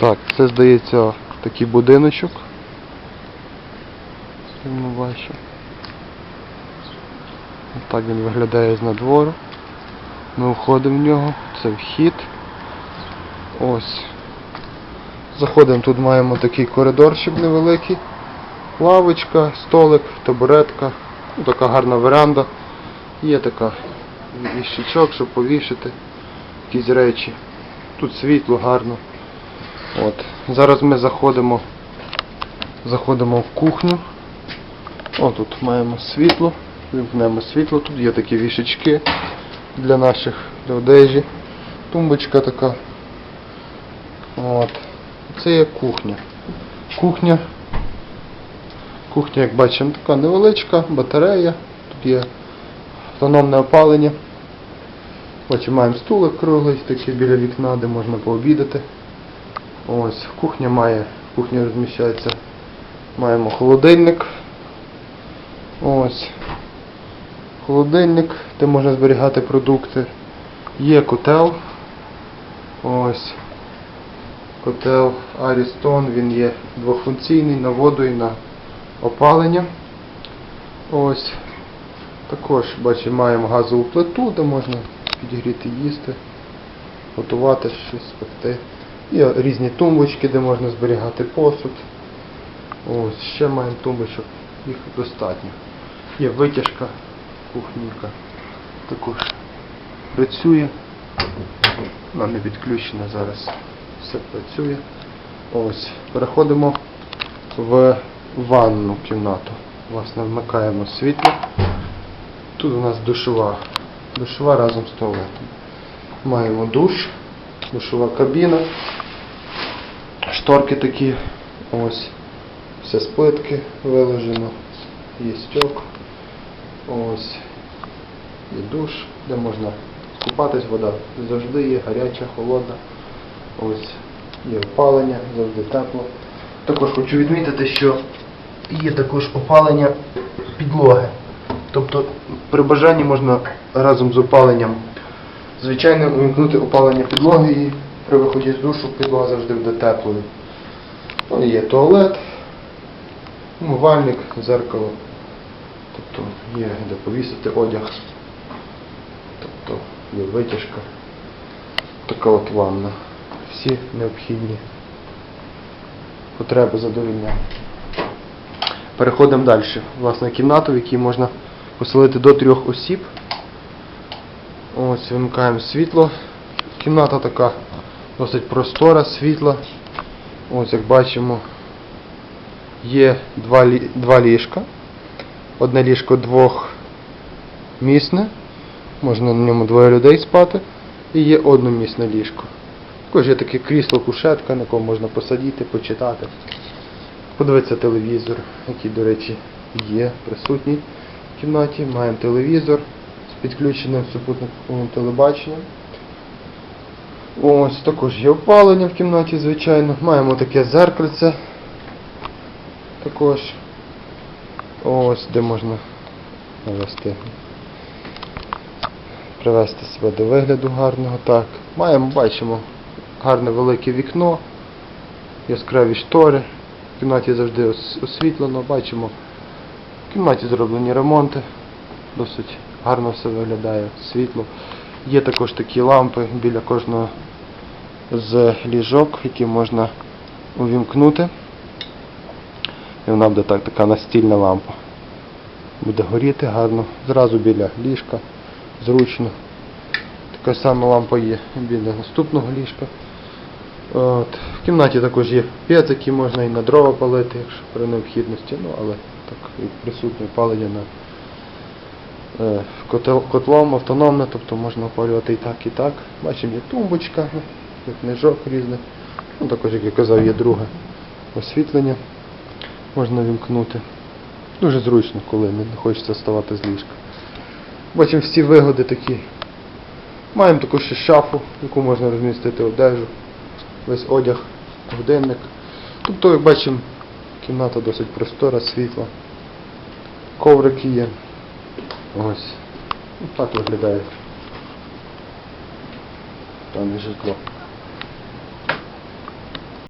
Так, це здається такий будиночок. Ми бачимо. Так він виглядає з надвору. Ми входимо в нього, це вхід. Ось. Заходимо, тут маємо такий коридорчик невеликий. Лавочка, столик, табуретка. Така гарна веранда. Є така віщичок, щоб повішати якісь речі. Тут світло гарно. От. Зараз ми заходимо, заходимо в кухню. О, тут маємо світло. Вимкнемо світло. Тут є такі вішечки для наших для одежі. Тумбочка така. От. Це є кухня. Кухня. Кухня, як бачимо, така невеличка, батарея. Тут є автономне опалення. Бачимо, маємо стулик круглий такий біля вікна, де можна пообідати. Ось, кухня має, в кухні розміщається. Маємо холодильник. Ось. Холодильник, де можна зберігати продукти. Є котел. Ось. Котел Арістон, він є двохфункційний на воду і на опалення. Ось. Також бачимо, маємо газову плиту, де можна підігріти їсти, готувати щось спекти. Є різні тумбочки, де можна зберігати посуд. Ось, ще маємо тумбочок, їх достатньо. Є витяжка, кухнівка. Також працює. Вона не відключена зараз. Все працює. Ось. Переходимо в ванну кімнату. Власне, вмикаємо світло. Тут у нас душова. Душова разом з туалетом. Маємо душ, душова кабіна, шторки такі. Ось. Все з виложено. Є стьок. Ось. Є душ, де можна купатись, вода завжди є, гаряча, холодна. Ось. Є опалення, завжди тепло. Також хочу відмітити, що є також опалення підлоги. Тобто при бажанні можна разом з опаленням звичайно увімкнути опалення підлоги і при виході з душу підлога завжди буде теплою. Ну, є туалет, умивальник, зеркало. Тобто є де повісити одяг. Тобто є витяжка. Така от ванна. Всі необхідні потреби задовільняють. Переходимо далі. Власне, кімнату, в якій можна поселити до трьох осіб. Ось, вимикаємо світло. Кімната така досить простора, світла. Ось, як бачимо, є два, два ліжка. Одне ліжко двохмісне. Можна на ньому двоє людей спати. І є одномісне ліжко. Також є таке крісло, кушетка, на якому можна посадіти, почитати. Подивитися телевізор, який, до речі, є присутній в кімнаті. Маємо телевізор з підключеним супутниковим телебаченням. Ось також є опалення в кімнаті, звичайно. Маємо таке зеркальце. Також. Ось де можна навести. Привести себе до вигляду гарного. Так. Маємо, бачимо, гарне велике вікно, яскраві штори. В кімнаті завжди освітлено, бачимо. В кімнаті зроблені ремонти. Досить гарно все виглядає, світло. Є також такі лампи біля кожного з ліжок, які можна увімкнути. І вона буде так, така настільна лампа. Буде горіти гарно, зразу біля ліжка, зручно. Така сама лампа є біля наступного ліжка. От. В кімнаті також є пець, який можна і на дрова палити, якщо при необхідності, ну але так і присутнє палення на котлом автономне, тобто можна опалювати і так, і так. Бачимо, є тумбочка, книжок різних. Ну, також, як я казав, є друге освітлення. Можна вімкнути. Дуже зручно, коли не хочеться вставати з ліжка. Бачимо всі вигоди такі. Маємо також ще шафу, яку можна розмістити одежу, весь одяг, годинник. Тобто, як бачимо, кімната досить простора, світла. Коврики є. Ось. Ну, так виглядає. Там житло.